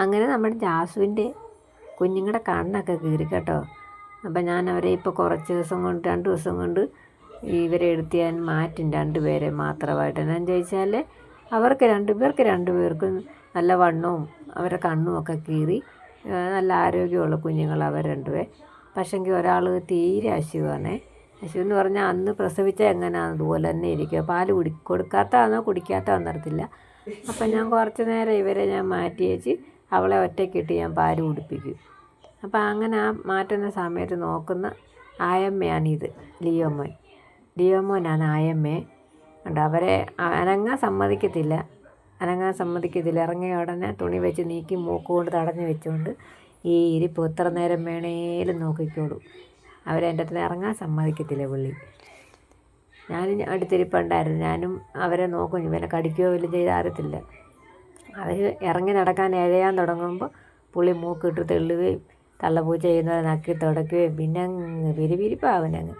അങ്ങനെ നമ്മുടെ ജാസുവിന്റെ കുഞ്ഞുങ്ങളുടെ കണ്ണൊക്കെ കീറി കേട്ടോ. അപ്പം ഞാൻ അവരെ ഇപ്പോൾ കുറച്ച് ദിവസം കൊണ്ട് രണ്ട് ദിവസം കൊണ്ട് ഇവരെ എടുത്ത് ഞാൻ മാറ്റും രണ്ട് പേരെ മാത്രമായിട്ട്. എന്നാന്ന് ചോദിച്ചാൽ അവർക്ക് രണ്ട് പേർക്ക് രണ്ട് പേർക്കും നല്ല വണ്ണവും അവരുടെ കണ്ണും ഒക്കെ കീറി നല്ല ആരോഗ്യമുള്ള കുഞ്ഞുങ്ങൾ അവർ രണ്ടുപേ പക്ഷെങ്കിൽ ഒരാൾ തീരെ അശുവാണേ. അശു എന്ന് പറഞ്ഞാൽ അന്ന് പ്രസവിച്ച എങ്ങനെയാണ് അതുപോലെ തന്നെ ഇരിക്കുക പാൽ കുടി കൊടുക്കാത്തതാണോ കുടിക്കാത്തതാണെന്ന് അറിയത്തില്ല അപ്പം ഞാൻ കുറച്ച് നേരം ഇവരെ ഞാൻ മാറ്റി വെച്ച് അവളെ ഒറ്റയ്ക്കിട്ട് ഞാൻ പാൽ കുടിപ്പിക്കും. അപ്പം അങ്ങനെ ആ മാറ്റുന്ന സമയത്ത് നോക്കുന്ന ആയമ്മയാണിത് ലിയോമോൻ. ലിയോമോനാണ് ആയമ്മയെ ഉണ്ട് അവരെ അനങ്ങാൻ സമ്മതിക്കത്തില്ല. അനങ്ങാൻ സമ്മതിക്കത്തില്ല. ഇറങ്ങിയ ഉടനെ തുണി വെച്ച് നീക്കി മൂക്കുകൊണ്ട് തടഞ്ഞു വെച്ചുകൊണ്ട് ഈ ഇരിപ്പ് എത്ര നേരം വേണേലും നോക്കിക്കോളൂ. അവരെന്റെ അടുത്ത് ഇറങ്ങാൻ സമ്മതിക്കത്തില്ല പുള്ളി. ഞാനും അടുത്തിരിപ്പുണ്ടായിരുന്നു. ഞാനും അവരെ നോക്കും. ഇവനെ കടിക്കുകയോ വല്ലതും ചെയ്താറത്തില്ല അവർ ഇറങ്ങി നടക്കാൻ ഇഴയാൻ തുടങ്ങുമ്പോൾ പുള്ളി മൂക്കിട്ട് തെള്ളുകയും തള്ളപൂച്ച ചെയ്യുന്നത് നക്കി തുടക്കുകയും പിന്നെ അങ്ങ് പിരിപിരിപ്പാണ് അവനങ്ങ്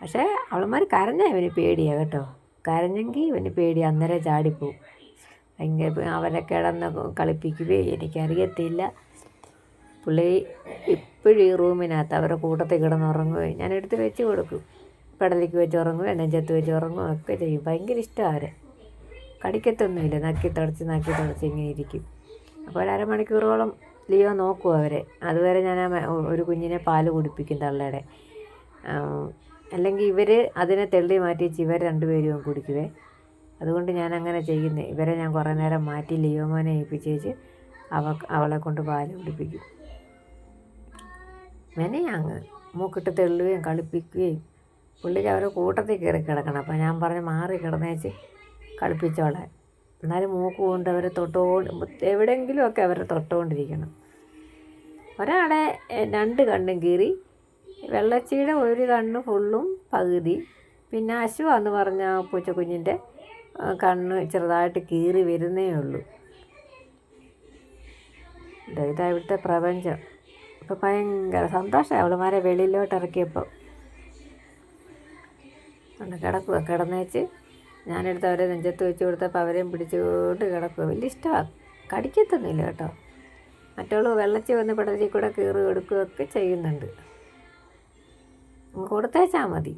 പക്ഷേ അവളന്മാർ കരഞ്ഞാൽ ഇവന് പേടിയാണ് കേട്ടോ. കരഞ്ഞെങ്കിൽ ഇവന് പേടി അന്നേരം ചാടിപ്പോവും. ഭയങ്കര അവനെ കിടന്ന് കളിപ്പിക്കുകയും എനിക്കറിയത്തില്ല. പുള്ളി ഇപ്പോഴും ഈ റൂമിനകത്ത് അവരുടെ കൂട്ടത്തിൽ കിടന്നുറങ്ങുകയും ഞാൻ എടുത്ത് വെച്ച് കൊടുക്കും. പെടലിക്ക് വെച്ച് ഉറങ്ങുകയും നെഞ്ചത്ത് വെച്ച് ഉറങ്ങുകയും ഒക്കെ ചെയ്യും. ഭയങ്കര ഇഷ്ടമാണ് അവരെ. കടിക്കത്തൊന്നുമില്ല. നക്കി തുടച്ച് നക്കി തുടച്ച് ഇങ്ങനെ ഇരിക്കും. അപ്പോൾ ഒരു അരമണിക്കൂറോളം ലിയോ നോക്കും അവരെ. അതുവരെ ഞാൻ ഒരു കുഞ്ഞിനെ പാൽ കുടിപ്പിക്കും തള്ളയുടെ. അല്ലെങ്കിൽ ഇവർ അതിനെ തെള്ളി മാറ്റി വെച്ച് ഇവർ രണ്ടുപേരും കുടിക്കുവേ. അതുകൊണ്ട് ഞാൻ അങ്ങനെ ചെയ്യുന്നത് ഇവരെ ഞാൻ കുറേ നേരം മാറ്റി ലിയോമോനെ ഏൽപ്പിച്ചേച്ച് അവ അവളെ കൊണ്ട് പാൽ കുടിപ്പിക്കും. മെനയാങ്ങ് മൂക്കിട്ട് തെള്ളുകയും കളിപ്പിക്കുകയും പുള്ളിക്ക് അവരുടെ കൂട്ടത്തിൽ കയറി കിടക്കണം. അപ്പം ഞാൻ പറഞ്ഞ് മാറി കിടന്നേച്ച് കളിപ്പിച്ചോളെ എന്നാലും മൂക്ക് കൊണ്ട് അവരെ തൊട്ടുകൊണ്ട് എവിടെയെങ്കിലുമൊക്കെ അവരെ തൊട്ടുകൊണ്ടിരിക്കണം. ഒരാളെ രണ്ട് കണ്ണും കീറി വെള്ളച്ചിയുടെ ഒരു കണ്ണ് ഫുള്ളും പകുതി. പിന്നെ അശു എന്ന് പറഞ്ഞ പൂച്ചക്കുഞ്ഞിന്റെ കണ്ണ് ചെറുതായിട്ട് കീറി വരുന്നേ ഉള്ളൂ. ഇതാ ഇവിടുത്തെ പ്രപഞ്ചം. ഇപ്പം ഭയങ്കര സന്തോഷമായി അവളുമാരെ വെളിയിലോട്ട് ഇറക്കിയപ്പോൾ കിടക്കുക കിടന്നേച്ച്. ഞാനെടുത്ത് അവരെ നെഞ്ചത്ത് വെച്ച് കൊടുത്തപ്പോൾ അവരെയും പിടിച്ചുകൊണ്ട് കിടക്കുക വലിയ ഇഷ്ടമാണ് കടിക്കത്തൊന്നുമില്ല കേട്ടോ. മറ്റുള്ള വെള്ളച്ചി വന്ന് പിടലിൽ കൂടെ കീറി കൊടുക്കുകയൊക്കെ ചെയ്യുന്നുണ്ട്. കൊടുത്തേച്ചാൽ മതി.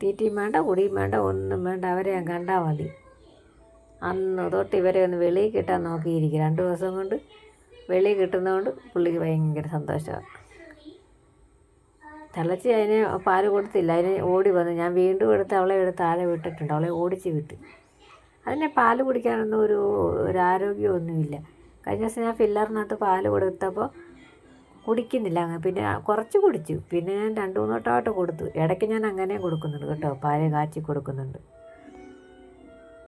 തീറ്റയും വേണ്ട കുടിയും വേണ്ട ഒന്നും വേണ്ട. അവരെ ഞാൻ കണ്ടാൽ മതി. അന്ന് തൊട്ട് ഇവരെ ഒന്ന് വെളിയിൽ കിട്ടാൻ നോക്കിയിരിക്കും രണ്ട് ദിവസം കൊണ്ട് വെളിയിൽ കിട്ടുന്നതുകൊണ്ട് പുള്ളിക്ക് ഭയങ്കര സന്തോഷമാണ്. തിളച്ച് അതിന് പാൽ കൊടുത്തില്ല. അതിന് ഓടി വന്ന് ഞാൻ വീണ്ടും എടുത്ത് അവളെ എടുത്ത് താഴെ വിട്ടിട്ടുണ്ട്. അവളെ ഓടിച്ച് വിട്ട്. അതിനെ പാൽ കുടിക്കാനൊന്നും ഒരു ഒരു ആരോഗ്യമൊന്നുമില്ല. കഴിഞ്ഞ ദിവസം ഞാൻ ഫില്ലറിനകത്ത് പാൽ കൊടുത്തപ്പോൾ കുടിക്കുന്നില്ല അങ്ങ്. പിന്നെ കുറച്ച് കുടിച്ചു. പിന്നെ ഞാൻ രണ്ട് മൂന്ന് വട്ടമായിട്ട് കൊടുത്തു. ഇടയ്ക്ക് ഞാൻ അങ്ങനെ കൊടുക്കുന്നുണ്ട് കേട്ടോ. പാൽ കാച്ചി കൊടുക്കുന്നുണ്ട്.